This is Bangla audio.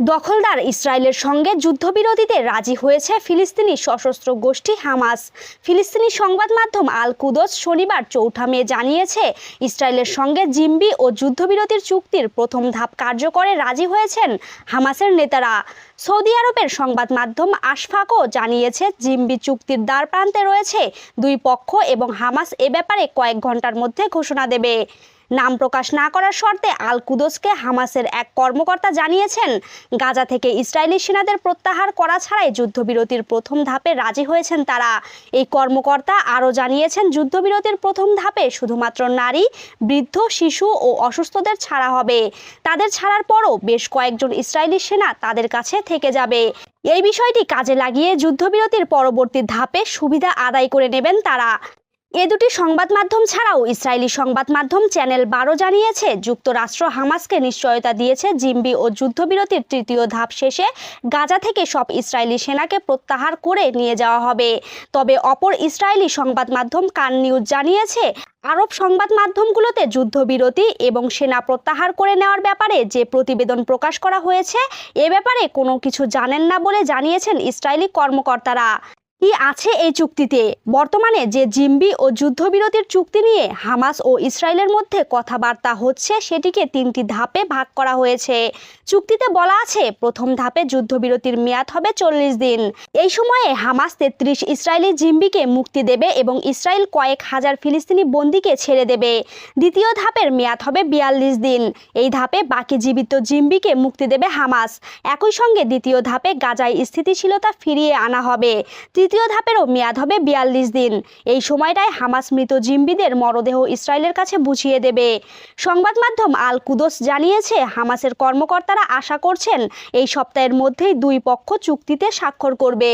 দখলদার ইসরায়েলের সঙ্গে যুদ্ধবিরতিতে রাজি হয়েছে ফিলিস্তিনি সশস্ত্র গোষ্ঠী হামাস। ফিলিস্তিনি সংবাদ মাধ্যম আল কুদস শনিবার চৌঠা মে জানিয়েছে, ইসরায়েলের সঙ্গে জিম্বি ও যুদ্ধবিরতির চুক্তির প্রথম ধাপ কার্যকরে রাজি হয়েছেন হামাসের নেতারা। সৌদি আরবের সংবাদ মাধ্যম আশফাকও জানিয়েছে, জিম্বি চুক্তির দ্বার প্রান্তে রয়েছে দুই পক্ষ এবং হামাস এ ব্যাপারে কয়েক ঘণ্টার মধ্যে ঘোষণা দেবে। নাম প্রকাশ না করার শর্তে আল কুদোসকে হামাসের এক কর্মকর্তা জানিয়েছেন। গাজা থেকে ইসরায়েলি সেনাদের প্রত্যাহার করা ছাড়াই যুদ্ধবিরতির প্রথম ধাপে রাজি হয়েছেন তারা। এই কর্মকর্তা আরও জানিয়েছেন, যুদ্ধবিরতির প্রথম ধাপে শুধুমাত্র নারী, বৃদ্ধ, শিশু ও অসুস্থদের ছাড়া হবে। তাদের ছাড়ার পরও বেশ কয়েকজন ইসরায়েলি সেনা তাদের কাছে থেকে যাবে। এই বিষয়টি কাজে লাগিয়ে যুদ্ধবিরতির পরবর্তী ধাপে সুবিধা আদায় করে নেবেন তারা। এ দুটি সংবাদ মাধ্যম ছাড়াও ইসরায়েলি সংবাদ মাধ্যম চ্যানেল বারো জানিয়েছে, যুক্তরাষ্ট্র হামাসকে নিশ্চয়তা দিয়েছে জিম্বি ও যুদ্ধবিরতির তৃতীয় ধাপ শেষে গাজা থেকে সব ইসরায়েলি সেনাকে প্রত্যাহার করে নিয়ে যাওয়া হবে। তবে অপর ইসরায়েলি সংবাদ মাধ্যম কান নিউজ জানিয়েছে, আরব সংবাদ মাধ্যমগুলোতে যুদ্ধবিরতি এবং সেনা প্রত্যাহার করে নেওয়ার ব্যাপারে যে প্রতিবেদন প্রকাশ করা হয়েছে, এ ব্যাপারে কোনো কিছু জানেন না বলে জানিয়েছেন ইসরায়েলি কর্মকর্তারা। কি আছে এই চুক্তিতে? বর্তমানে যে জিম্বি ও যুদ্ধবিরতির চুক্তি নিয়ে হামাস ও ইসরায়েলের মধ্যে কথাবার্তা হচ্ছে, সেটিকে তিনটি ধাপে ভাগ করা হয়েছে। চুক্তিতে বলা আছে, প্রথম ধাপে যুদ্ধবিরতির মেয়াদ হবে চল্লিশ দিন। এই সময়ে হামাস তেত্রিশ ইসরায়েলি জিম্বিকে মুক্তি দেবে এবং ইসরায়েল কয়েক হাজার ফিলিস্তিনি বন্দিকে ছেড়ে দেবে। দ্বিতীয় ধাপের মেয়াদ হবে বিয়াল্লিশ দিন। এই ধাপে বাকি জীবিত জিম্বিকে মুক্তি দেবে হামাস। একই সঙ্গে দ্বিতীয় ধাপে গাজায় স্থিতিশীলতা ফিরিয়ে আনা হবে। তৃতীয় ধাপেরও মেয়াদ হবে বিয়াল্লিশ দিন। এই সময়টায় হামাস মৃত জিম্বিদের মরদেহ ইসরায়েলের কাছে বুঝিয়ে দেবে। সংবাদ মাধ্যম আল কুদোস জানিয়েছে, হামাসের কর্মকর্তারা আশা করছেন এই সপ্তাহের মধ্যেই দুই পক্ষ চুক্তিতে স্বাক্ষর করবে।